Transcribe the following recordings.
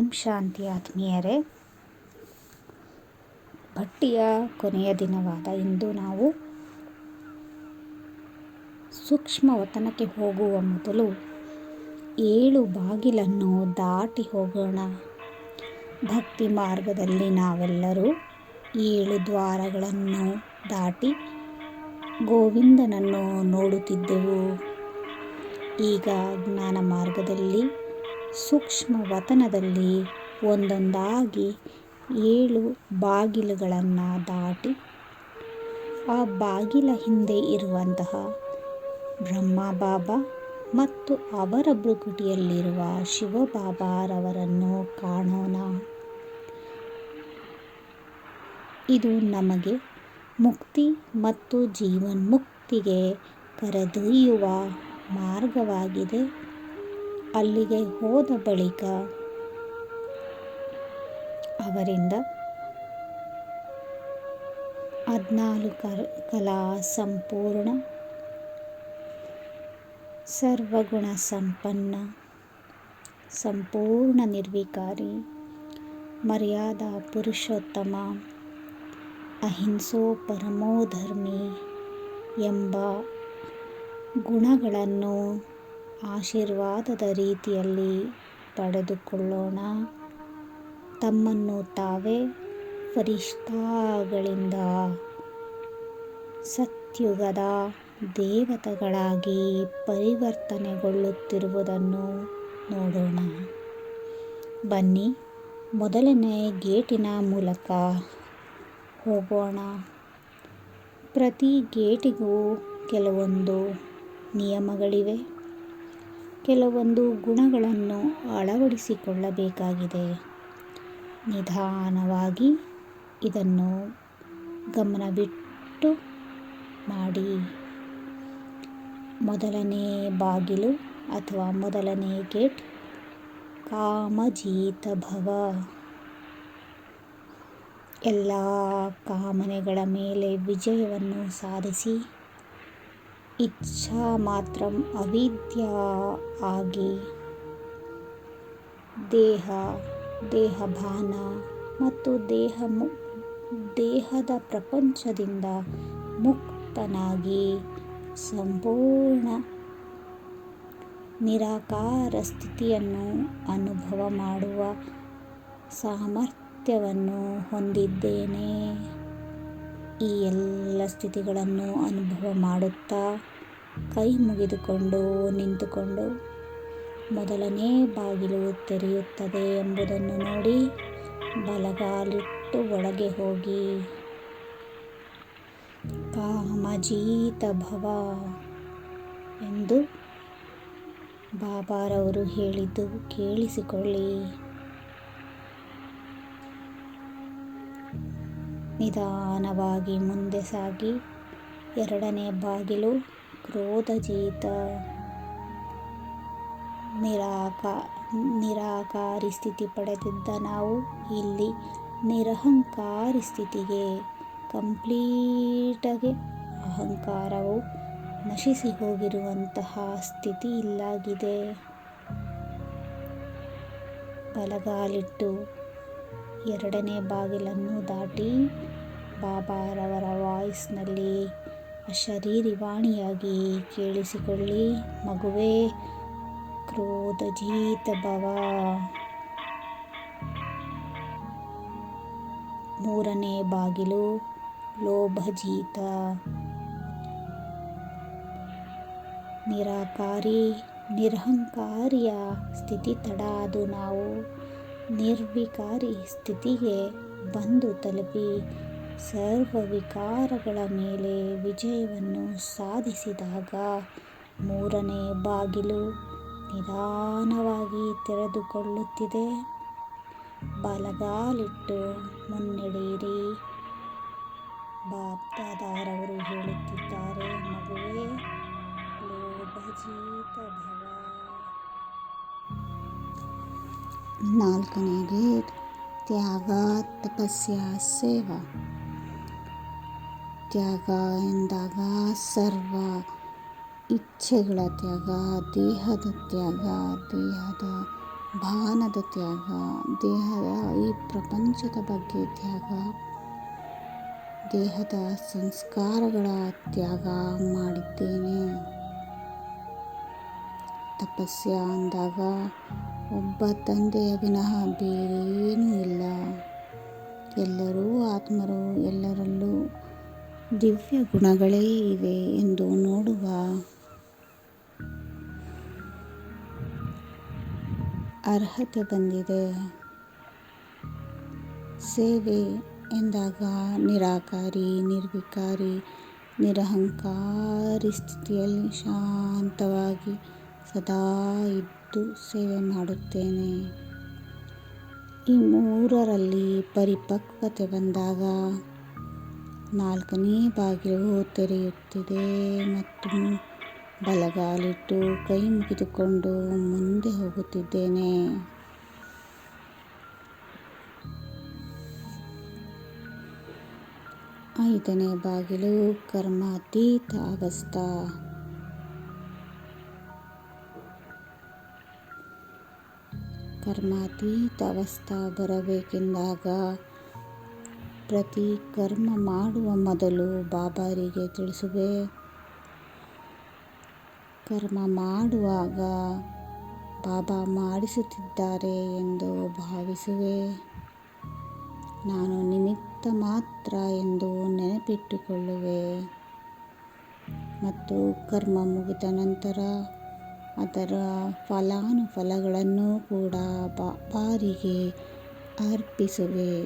ಓಂ ಶಾಂತಿ ಆತ್ಮೀಯರೇ. ಭಟ್ಟಿಯ ಕೊನೆಯ ದಿನವಾದ ಇಂದು ನಾವು ಸೂಕ್ಷ್ಮ ವತನಕ್ಕೆ ಹೋಗುವ ಮೊದಲು ಏಳು ಬಾಗಿಲನ್ನು ದಾಟಿ ಹೋಗೋಣ. ಭಕ್ತಿ ಮಾರ್ಗದಲ್ಲಿ ನಾವೆಲ್ಲರೂ ಏಳು ದ್ವಾರಗಳನ್ನು ದಾಟಿ ಗೋವಿಂದನನ್ನು ನೋಡುತ್ತಿದ್ದೆವು. ಈಗ ಜ್ಞಾನ ಮಾರ್ಗದಲ್ಲಿ ಸೂಕ್ಷ್ಮ ವತನದಲ್ಲಿ ಒಂದೊಂದಾಗಿ ಏಳು ಬಾಗಿಲುಗಳನ್ನು ದಾಟಿ ಆ ಬಾಗಿಲ ಹಿಂದೆ ಇರುವಂತಹ ಬ್ರಹ್ಮ ಬಾಬಾ ಮತ್ತು ಅವರ ಬೃಗುಟಿಯಲ್ಲಿರುವ ಶಿವಬಾಬಾರವರನ್ನು ಕಾಣೋಣ. ಇದು ನಮಗೆ ಮುಕ್ತಿ ಮತ್ತು ಜೀವನ್ಮುಕ್ತಿಗೆ ಕರೆದೊಯ್ಯುವ ಮಾರ್ಗವಾಗಿದೆ. ಅಲ್ಲಿಗೆ ಹೋದ ಬಳಿಕ ಅವರಿಂದ ಹದಿನಾಲ್ಕು ಕಲಾ ಸಂಪೂರ್ಣ, ಸರ್ವಗುಣ ಸಂಪನ್ನ, ಸಂಪೂರ್ಣ ನಿರ್ವಿಕಾರಿ, ಮರ್ಯಾದಾ ಪುರುಷೋತ್ತಮ, ಅಹಿಂಸೋ ಪರಮೋಧರ್ಮಿ ಎಂಬ ಗುಣಗಳನ್ನು ಆಶೀರ್ವಾದದ ರೀತಿಯಲ್ಲಿ ಪಡೆದುಕೊಳ್ಳೋಣ. ತಮ್ಮನ್ನು ತಾವೇ ಫರಿಷ್ಠಾಗಳಿಂದ ಸತ್ಯುಗದ ದೇವತೆಗಳಾಗಿ ಪರಿವರ್ತನೆಗೊಳ್ಳುತ್ತಿರುವುದನ್ನು ನೋಡೋಣ. ಬನ್ನಿ, ಮೊದಲನೇ ಗೇಟಿನ ಮೂಲಕ ಹೋಗೋಣ. ಪ್ರತಿ ಗೇಟಿಗೂ ಕೆಲವೊಂದು ನಿಯಮಗಳಿವೆ. ಕೆಲವೊಂದು ಗುಣಗಳನ್ನು ಅಳವಡಿಸಿಕೊಳ್ಳಬೇಕಾಗಿದೆ. ನಿಧಾನವಾಗಿ ಇದನ್ನು ಗಮನವಿಟ್ಟು ಮಾಡಿ. ಮೊದಲನೇ ಬಾಗಿಲು ಅಥವಾ ಮೊದಲನೇ ಗೇಟ್ ಕಾಮಜೀತ ಭವ. ಎಲ್ಲ ಕಾಮನೆಗಳ ಮೇಲೆ ವಿಜಯವನ್ನು ಸಾಧಿಸಿ ಇಚ್ಛಾ ಮಾತ್ರ ಅವಿದ್ಯಾ ಆಗಿ. ದೇಹ, ದೇಹಭಾನ ಮತ್ತು ದೇಹ ದೇಹದ ಪ್ರಪಂಚದಿಂದ ಮುಕ್ತನಾಗಿ ಸಂಪೂರ್ಣ ನಿರಾಕಾರ ಸ್ಥಿತಿಯನ್ನು ಅನುಭವ ಮಾಡುವ ಸಾಮರ್ಥ್ಯವನ್ನು ಹೊಂದಿದ್ದೇನೆ. ಈ ಎಲ್ಲ ಸ್ಥಿತಿಗಳನ್ನು ಅನುಭವ ಮಾಡುತ್ತಾ ಕೈ ಮುಗಿದುಕೊಂಡು ನಿಂತುಕೊಂಡು ಮೊದಲನೇ ಬಾಗಿಲು ತೆರೆಯುತ್ತದೆ ಎಂಬುದನ್ನು ನೋಡಿ ಬಲಗಾಲಿಟ್ಟು ಒಳಗೆ ಹೋಗಿ. ಕಾಮಜೀತ ಭವ ಎಂದು ಬಾಬಾರವರು ಹೇಳಿದ್ದು ಕೇಳಿಸಿಕೊಳ್ಳಿ. ನಿಧಾನವಾಗಿ ಮುಂದೆ ಸಾಗಿ. ಎರಡನೇ ಬಾಗಿಲು ಕ್ರೋಧಜೀತ ನಿರಾಕ, ನಿರಾಕಾರಿ ಸ್ಥಿತಿ ಪಡೆದಿದ್ದ ನಾವು ಇಲ್ಲಿ ನಿರಹಂಕಾರಿ ಸ್ಥಿತಿಗೆ, ಕಂಪ್ಲೀಟಾಗಿ ಅಹಂಕಾರವು ನಶಿಸಿ ಹೋಗಿರುವಂತಹ ಸ್ಥಿತಿ ಇಲ್ಲಾಗಿದೆ. ಬಲಗಾಲಿಟ್ಟು ಎರಡನೇ ಬಾಗಿಲನ್ನು ದಾಟಿ ಬಾಬಾರವರ ವಾಯ್ಸ್ನಲ್ಲಿ ಅಶರೀರಿವಾಣಿಯಾಗಿ ಕೇಳಿಸಿಕೊಳ್ಳಿ, ಮಗುವೇ, ಕ್ರೋಧಜೀತ ಭವ. ಮೂರನೇ ಬಾಗಿಲು, ಲೋಭಜೀತ. ನಿರಾಕಾರಿ, ನಿರಹಂಕಾರಿಯ ಸ್ಥಿತಿ ತಡ ಅದು ನಾವು ನಿರ್ವಿಕಾರಿ ಸ್ಥಿತಿಗೆ ಬಂದು ತಲುಪಿ ಸರ್ವ ವಿಕಾರಗಳ ಮೇಲೆ ವಿಜಯವನ್ನು ಸಾಧಿಸಿದಾಗ ಮೂರನೇ ಬಾಗಿಲು ನಿಧಾನವಾಗಿ ತೆರೆದುಕೊಳ್ಳುತ್ತಿದೆ. ಬಲಗಾಲಿಟ್ಟು ಮುನ್ನಡೆಯಿರಿ. ಬಾಪ್ದಾದಾರವರು ನಾಲ್ಕನೇ ಗೇಟ್ ತ್ಯಾಗ ತಪಸ್ಯ ಸೇವಾ. ತ್ಯಾಗ ಎಂದಾಗ ಸರ್ವ ಇಚ್ಛೆಗಳ ತ್ಯಾಗ, ದೇಹದ ತ್ಯಾಗ, ದೇಹದ ಭಾನದ ತ್ಯಾಗ, ದೇಹದ ಈ ಪ್ರಪಂಚದ ಬಗ್ಗೆ ತ್ಯಾಗ, ದೇಹದ ಸಂಸ್ಕಾರಗಳ ತ್ಯಾಗ ಮಾಡಿದ್ದೇನೆ. ತಪಸ್ಯ ಅಂದಾಗ ಒಬ್ಬ ತಂದೆಯ ವಿನಃ ಬೇರೇನೂ ಇಲ್ಲ. ಎಲ್ಲರೂ ಆತ್ಮರು, ಎಲ್ಲರಲ್ಲೂ ದಿವ್ಯ ಗುಣಗಳೇ ಇವೆ ಎಂದು ನೋಡುವ. ಅರ್ಹತೆ ಬಂದಿದೆ. ಸೇವೆ ಎಂದಾಗ ನಿರಾಕಾರಿ, ನಿರ್ವಿಕಾರಿ, ನಿರಹಂಕಾರಿ ಸ್ಥಿತಿಯಲ್ಲಿ ಶಾಂತವಾಗಿ ಸದಾ ಇದ್ದು ಸೇವೆ ಮಾಡುತ್ತೇನೆ. ಈ ಮೂರರಲ್ಲಿ ಪರಿಪಕ್ವತೆ ಬಂದಾಗ ನಾಲ್ಕನೇ ಬಾಗಿಲು ತೆರೆಯುತ್ತಿದೆ ಮತ್ತು ಬಲಗಾಲಿಟ್ಟು ಕೈ ಮುಗಿದುಕೊಂಡು ಮುಂದೆ ಹೋಗುತ್ತಿದ್ದೇನೆ. ಐದನೇ ಬಾಗಿಲು ಕರ್ಮಾತೀತ ಅವಸ್ಥಾ. ಕರ್ಮಾತೀತ ಅವಸ್ಥಾ ಬರಬೇಕೆಂದಾಗ ಪ್ರತಿ ಕರ್ಮ ಮಾಡುವ ಮೊದಲು ಬಾಬಾರಿಗೆ ತಿಳಿಸುವೆ. ಕರ್ಮ ಮಾಡುವಾಗ ಬಾಬಾ ಮಾಡಿಸುತ್ತಿದ್ದಾರೆ ಎಂದು ಭಾವಿಸುವೆ. ನಾನು ನಿಮಿತ್ತ ಮಾತ್ರ ಎಂದು ನೆನಪಿಟ್ಟುಕೊಳ್ಳುವೆ. ಮತ್ತು ಕರ್ಮ ಮುಗಿದ ನಂತರ ಅದರ ಫಲಾನುಫಲಗಳನ್ನು ಕೂಡ ಬಾಬಾರಿಗೆ ಅರ್ಪಿಸುವೆ.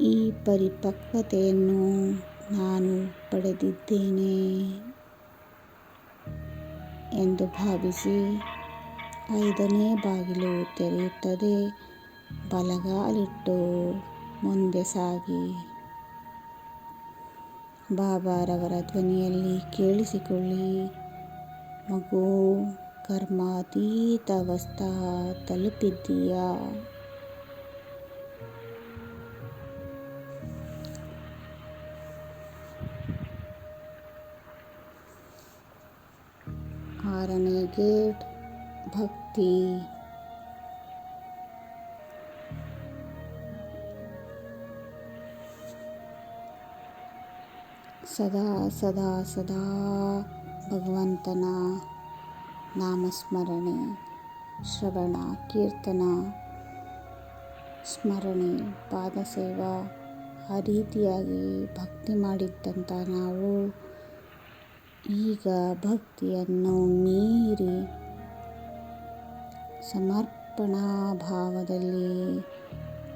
ಈ ಪರಿಪಕ್ವತೆಯನ್ನು ನಾನು ಪಡೆದಿದ್ದೇನೆ ಎಂದು ಭಾವಿಸಿ ಐದನೇ ಬಾಗಿಲು ತೆರೆಯುತ್ತದೆ. ಬಲಗಾಲಿಟ್ಟು ಮುಂದೆ ಸಾಗಿ. ಬಾಬಾರವರ ಧ್ವನಿಯಲ್ಲಿ ಕೇಳಿಸಿಕೊಳ್ಳಿ. ಮಗು ಕರ್ಮಾತೀತ ಅವಸ್ಥಾ ತಲುಪಿದ್ದೀಯಾ ಆರನೇ ಗೇಟ್ ಭಕ್ತಿ ಸದಾ ಸದಾ ಸದಾ ಭಗವಂತನ ನಾಮಸ್ಮರಣೆ, ಶ್ರವಣ, ಕೀರ್ತನ, ಸ್ಮರಣೆ, ಪಾದಸೇವಾ ಆ ರೀತಿಯಾಗಿ ಭಕ್ತಿ ಮಾಡಿದ್ದಂಥ ನಾವು ಈಗ ಭಕ್ತಿಯನ್ನು ಮೀರಿ ಸಮರ್ಪಣಾ ಭಾವದಲ್ಲಿ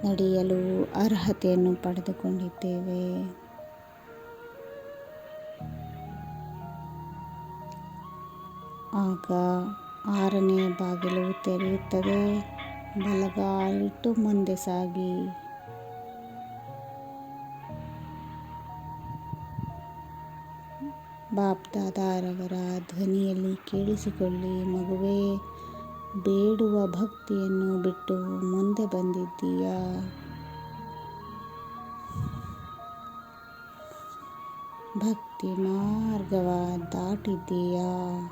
ನಡೆಯಲು ಅರ್ಹತೆಯನ್ನು ಪಡೆದುಕೊಂಡಿದ್ದೇವೆ. ಆಗ ಆರನೇ ಬಾಗಿಲು ತೆರೆಯುತ್ತದೆ. ಬಲಗಾಲಿಟ್ಟು ಮುಂದೆ ಸಾಗಿ. ಬಾಪ್ದಾದಾರವರ ಧ್ವನಿಯಲ್ಲಿ ಕೇಳಿಸಿಕೊಳ್ಳಿ, ಮಗುವೇ, ಬೇಡುವ ಭಕ್ತಿಯನ್ನು ಬಿಟ್ಟು ಮುಂದೆ ಬಂದಿದ್ದೀಯಾ? ಭಕ್ತಿ ಮಾರ್ಗವ ದಾಟಿದ್ದೀಯಾ?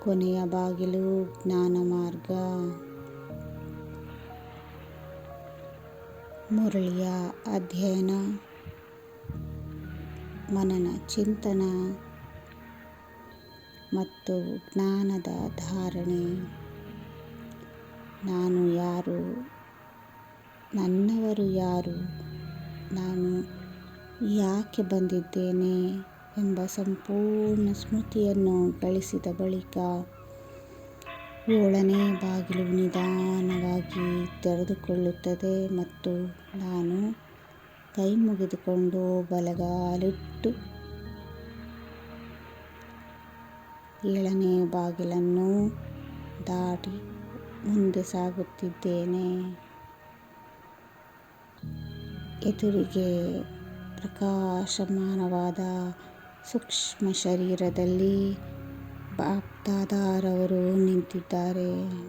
ಕೊನೆಯ ಬಾಗಿಲು ಜ್ಞಾನ ಮಾರ್ಗ. ಮುರಳಿಯ ಅಧ್ಯಯನ. ಮನನ ಚಿಂತನ ಮತ್ತು ಜ್ಞಾನದ ಧಾರಣೆ. ನಾನು ಯಾರು? ನನ್ನವರು ಯಾರು? ನಾನು ಯಾಕೆ ಬಂದಿದ್ದೇನೆ? ಎಂಬ ಸಂಪೂರ್ಣ ಸ್ಮೃತಿಯನ್ನು ಗಳಿಸಿದ ಬಳಿಕ ಏಳನೇ ಬಾಗಿಲು ನಿಧಾನವಾಗಿ ತೆರೆದುಕೊಳ್ಳುತ್ತದೆ ಮತ್ತು ನಾನು ಕೈ ಮುಗಿದುಕೊಂಡು ಬಲಗಾಲಿಟ್ಟು ಏಳನೇ ಬಾಗಿಲನ್ನು ದಾಟಿ ಮುಂದೆ ಸಾಗುತ್ತಿದ್ದೇನೆ. ಎದುರಿಗೆ ಪ್ರಕಾಶಮಾನವಾದ ಸೂಕ್ಷ್ಮ ಶರೀರದಲ್ಲಿ ಬಾಪ್ದಾದಾರವರು ನಿಂತಿದ್ದಾರೆ.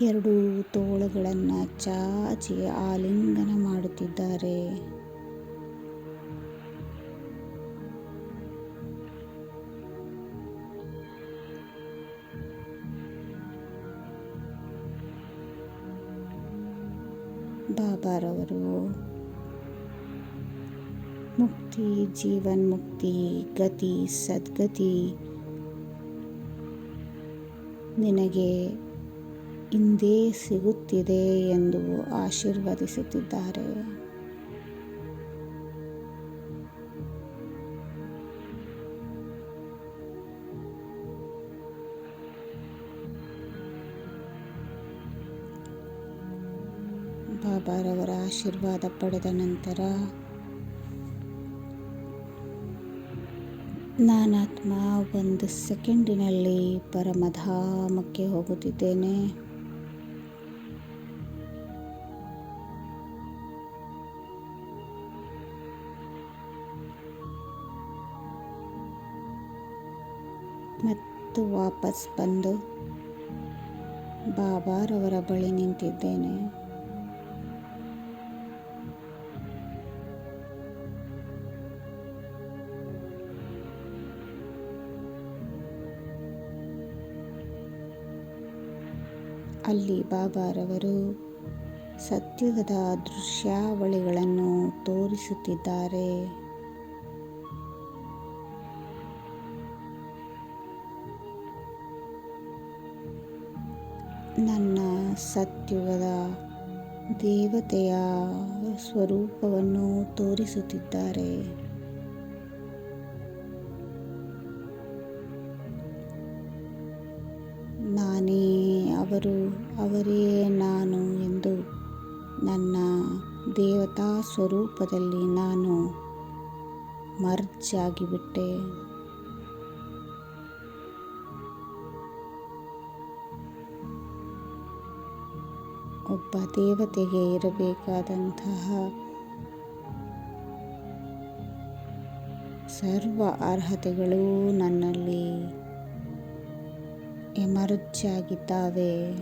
ಎರಡು ತೋಳುಗಳನ್ನು ಚಾಚಿ ಆಲಿಂಗನ ಮಾಡುತ್ತಿದ್ದಾರೆ. ಬಾಬಾರವರು. ಮುಕ್ತಿ ಜೀವನ್ ಮುಕ್ತಿ ಗತಿ ಸದ್ಗತಿ. ನಿನಗೆ ಇಂದೇ ಸಿಗುತ್ತಿದೆ ಎಂದು ಆಶೀರ್ವದಿಸುತ್ತಿದ್ದಾರೆ. ಬಾಬಾರವರ ಆಶೀರ್ವಾದ ಪಡೆದ ನಂತರ ನಾನಾತ್ಮ ಒಂದು ಸೆಕೆಂಡಿನಲ್ಲಿ ಪರಮಧಾಮಕ್ಕೆ ಹೋಗುತ್ತಿದ್ದೇನೆ. ಮತ್ತು ವಾಪಸ್ ಬಂದು ಬಾಬಾರವರ ಬಳಿ ನಿಂತಿದ್ದೇನೆ. ಅಲ್ಲಿ ಬಾಬಾರವರು ಸತ್ಯುಗದ ದೃಶ್ಯಾವಳಿಗಳನ್ನು ತೋರಿಸುತ್ತಿದ್ದಾರೆ. ನನ್ನ ಸತ್ಯುಗದ ದೇವತೆಯ ಸ್ವರೂಪವನ್ನು ತೋರಿಸುತ್ತಿದ್ದಾರೆ. ಅವರು, ಅವರೇ ನಾನು ಎಂದು ನನ್ನ ದೇವತಾ ಸ್ವರೂಪದಲ್ಲಿ ನಾನು ಮರ್ಜಾಗಿಬಿಟ್ಟೆ. ಒಬ್ಬ ದೇವತೆಗೆ ಇರಬೇಕಾದಂತಹ ಸರ್ವ ಅರ್ಹತೆಗಳು ನನ್ನಲ್ಲಿ ಎಮರ್ಜ್ ಆಗಿದ್ದಾವೆ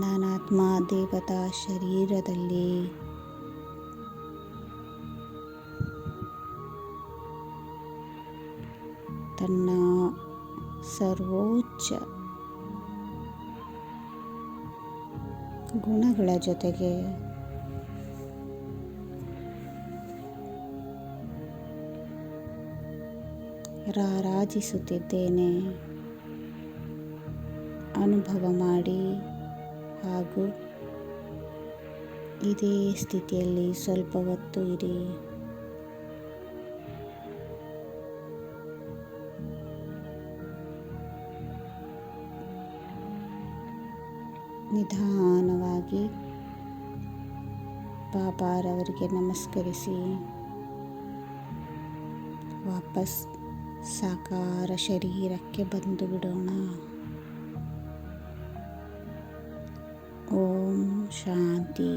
ನಾನಾತ್ಮ ದೇವತಾ ಶರೀರದಲ್ಲಿ. ತನ್ನ ಸರ್ವೋಚ್ಚ ಗುಣಗಳ ಜೊತೆಗೆ ರಾರಾಜಿಸುತ್ತಿದ್ದೇನೆ ಅನುಭವ ಮಾಡಿ ಹಾಗೂ ಇದೇ ಸ್ಥಿತಿಯಲ್ಲಿ ಸ್ವಲ್ಪ ಹೊತ್ತು ಇರಿ. ನಿಧಾನವಾಗಿ ಬಾಬಾರವರಿಗೆ ನಮಸ್ಕರಿಸಿ. ವಾಪಸ್ ಸಾಕಾರ ಶರೀರಕ್ಕೆ ಬಂದು ಬಿಡೋಣ. ಓಂ ಶಾಂತಿ.